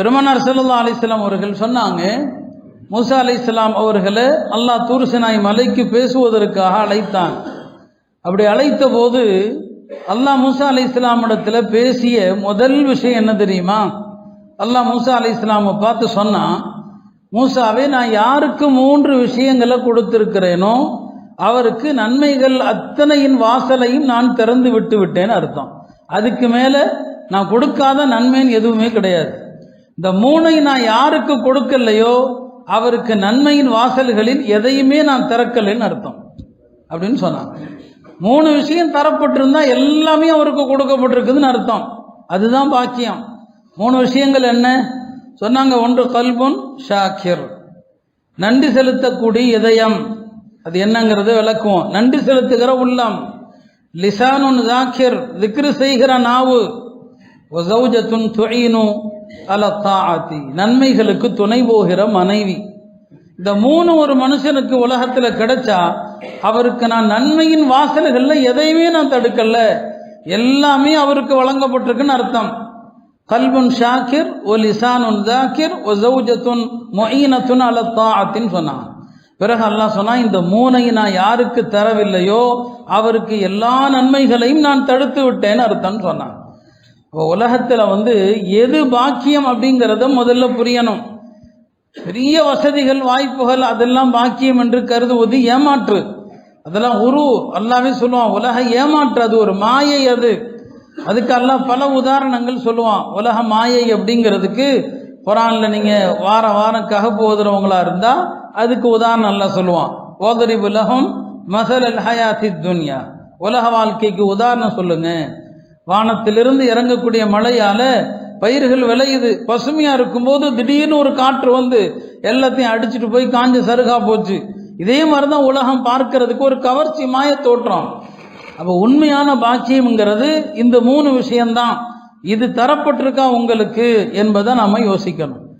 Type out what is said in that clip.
பெருமனார் செல்லல்லா அலிஸ்லாம் அவர்கள் சொன்னாங்க மூசா அலி இஸ்லாம் அவர்களை அல்லாஹ் தூர்சினாய் மலைக்கு பேசுவதற்காக அழைத்தான். அப்படி அழைத்த போது அல்லாஹ் மூசா அலி இஸ்லாமிடத்தில் பேசிய முதல் விஷயம் என்ன தெரியுமா? அல்லாஹ் மூசா அலி இஸ்லாமை பார்த்து சொன்னான் மூசாவே நான் யாருக்கு மூன்று விஷயங்களை கொடுத்திருக்கிறேனோ அவருக்கு நன்மைகள் அத்தனையின் வாசலையும் நான் திறந்து விட்டு விட்டேன்னு அர்த்தம். அதுக்கு மேலே நான் கொடுக்காத நன்மைன்னு எதுவுமே கிடையாது. இந்த மூணை நான் யாருக்கு கொடுக்கலையோ அவருக்கு நன்மையின் வாசல்களில் எதையுமே நான் திறக்கலைன்னு அர்த்தம். அப்படின்னு சொன்னாங்க. மூணு விஷயம் தரப்பட்டிருந்தா எல்லாமே அவருக்கு கொடுக்கப்பட்டிருக்குதுன்னு அர்த்தம். அதுதான் பாக்கியம். மூணு விஷயங்கள் என்ன? சொன்னாங்க ஒன்று கல்புன் ஷாக்கிர். நன்றி செலுத்தக்கூடிய இதயம். அது என்னங்கிறத விளக்குவோம். நன்றி செலுத்துகிற உள்ளம். லிசானுன் ஜாக்கிர் திக்ரு செய்கிற நாவு. ஒசௌஜத்துன் துயினு. அல தாத்தி நன்மைகளுக்கு துணை போகிற மனைவி. இந்த மூணு ஒரு மனுஷனுக்கு உலகத்தில் கிடைச்சா அவருக்கு நான் நன்மையின் வாசல்களில் எதையுமே நான் தடுக்கல. எல்லாமே அவருக்கு வழங்கப்பட்டிருக்குன்னு அர்த்தம். கல்புன் ஷாக்கிர் ஒ லிசானுன் ஜாக்கிர் ஒ ஜவுஜத்துன் மொயினத்துன் அல தாத்தின்னு சொன்னான். பிறகு அல்லாஹ் சொன்னா இந்த மூனை நான் யாருக்கு தரவில்லையோ அவருக்கு எல்லா நன்மைகளையும் நான் தடுத்து விட்டேன்னு அர்த்தம்னு சொன்னான். இப்போ உலகத்தில் வந்து எது பாக்கியம் அப்படிங்கிறத முதல்ல புரியணும். பெரிய வசதிகள் வாய்ப்புகள் அதெல்லாம் பாக்கியம் என்று கருதுவது ஏமாற்று. அதெல்லாம் உரு எல்லாமே சொல்லுவான் உலக ஏமாற்று அது ஒரு மாயை அது. அதுக்கு எல்லாம் பல உதாரணங்கள் சொல்லுவான் உலக மாயை அப்படிங்கிறதுக்கு குரானில் நீங்கள் வார வாரம் ககப்பு ஓதுறவங்களா இருந்தால் அதுக்கு உதாரணம் எல்லாம் சொல்லுவான் ஓதரி உலகம் மசல் அல் ஹயாத்தி துன்யா. உலக வாழ்க்கைக்கு உதாரணம் சொல்லுங்கள் வானத்திலிருந்து இறங்கக்கூடிய மழையால பயிர்கள் விளையுது. பசுமையா இருக்கும்போது திடீர்னு ஒரு காற்று வந்து எல்லாத்தையும் அடிச்சுட்டு போய் காஞ்ச சருகா போச்சு. இதே மாதிரி தான் உலகம் பார்க்கறதுக்கு ஒரு கவர்ச்சி மாய தோற்றம். அப்போ உண்மையான பாக்கியம்ங்கிறது இந்த மூணு விஷயம்தான். இது தரப்பட்டிருக்கா உங்களுக்கு என்பதை நாம யோசிக்கணும்.